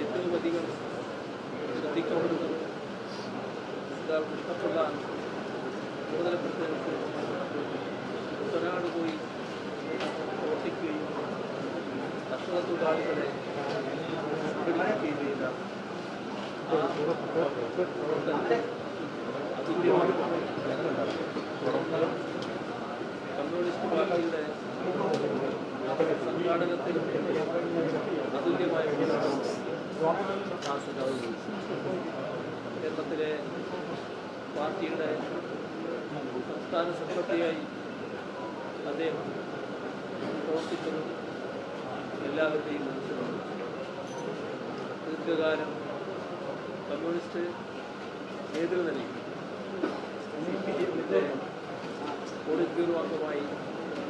ഏറ്റവും അധികം ശ്രദ്ധിക്കപ്പെടുന്നത് ഇഷ്ടപ്പെടാൻ ചുമതലപ്പെട്ടതനുസരിച്ച് കുട്ടനാട് പോയി പ്രവർത്തിക്കുകയും കർഷക തൊഴിലാളികളെ പിടിക്കുകയും ചെയ്ത അതിന്റെ കേരളത്തിലെ പാർട്ടിയുടെ സംസ്ഥാന സെക്രട്ടറിയായി അദ്ദേഹം പ്രവർത്തിച്ചത് എല്ലാവരുടെയും മനസ്സിലാണ്. ദീർഘകാലം കമ്മ്യൂണിസ്റ്റ് നേതൃനിലയിൽ സി പി എമ്മിന്റെ പോളിറ്റ്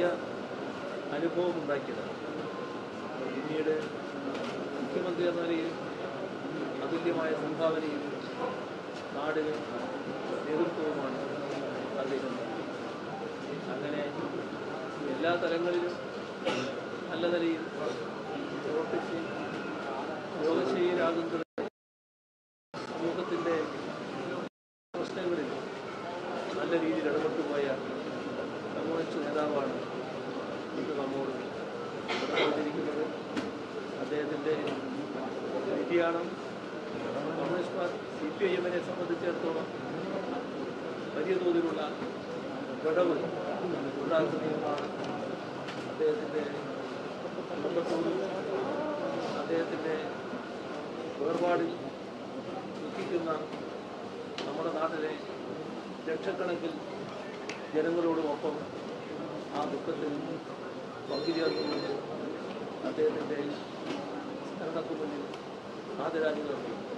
പുതിയ അനുഭവം ഉണ്ടാക്കിയതാണ്. പിന്നീട് മുഖ്യമന്ത്രി എന്ന നിലയിൽ അതുല്യമായ സംഭാവനയും നാടിന് നേതൃത്വവുമാണ് അദ്ദേഹം അങ്ങനെ എല്ലാ തലങ്ങളിലും നല്ല നിലയിൽ പ്രവർത്തിച്ച് യോഗശീലാകുന്നത് സമൂഹത്തിന്റെ പ്രശ്നങ്ങളിൽ നല്ല രീതിയിൽ ഇടപെട്ടുപോയ കമ്മ്യൂണിസ്റ്റ് നേതാവാണ് ഇത് നമ്മോട് പറഞ്ഞിരിക്കുന്നത് അദ്ദേഹത്തിന്റെ നിര്യാണം communist party C P I എമ്മിനെ സംബന്ധിച്ചിടത്തോളം വലിയ തോതിലുള്ള വിടവ് ഉണ്ടാക്കുന്നതാണ് അദ്ദേഹത്തിന്റെ കുടുംബത്തോടും അദ്ദേഹത്തിന്റെ വേർപാടിൽ ദുഃഖിക്കുന്ന നമ്മുടെ നാട്ടിലെ ലക്ഷക്കണക്കിൽ ജനങ്ങളോടുമൊപ്പം ആ ദുഃഖത്തിൽ പങ്കുചേർന്നുകൊണ്ട് അദ്ദേഹത്തിന്റെ സ്മരണക്ക് Madre, ayúdame.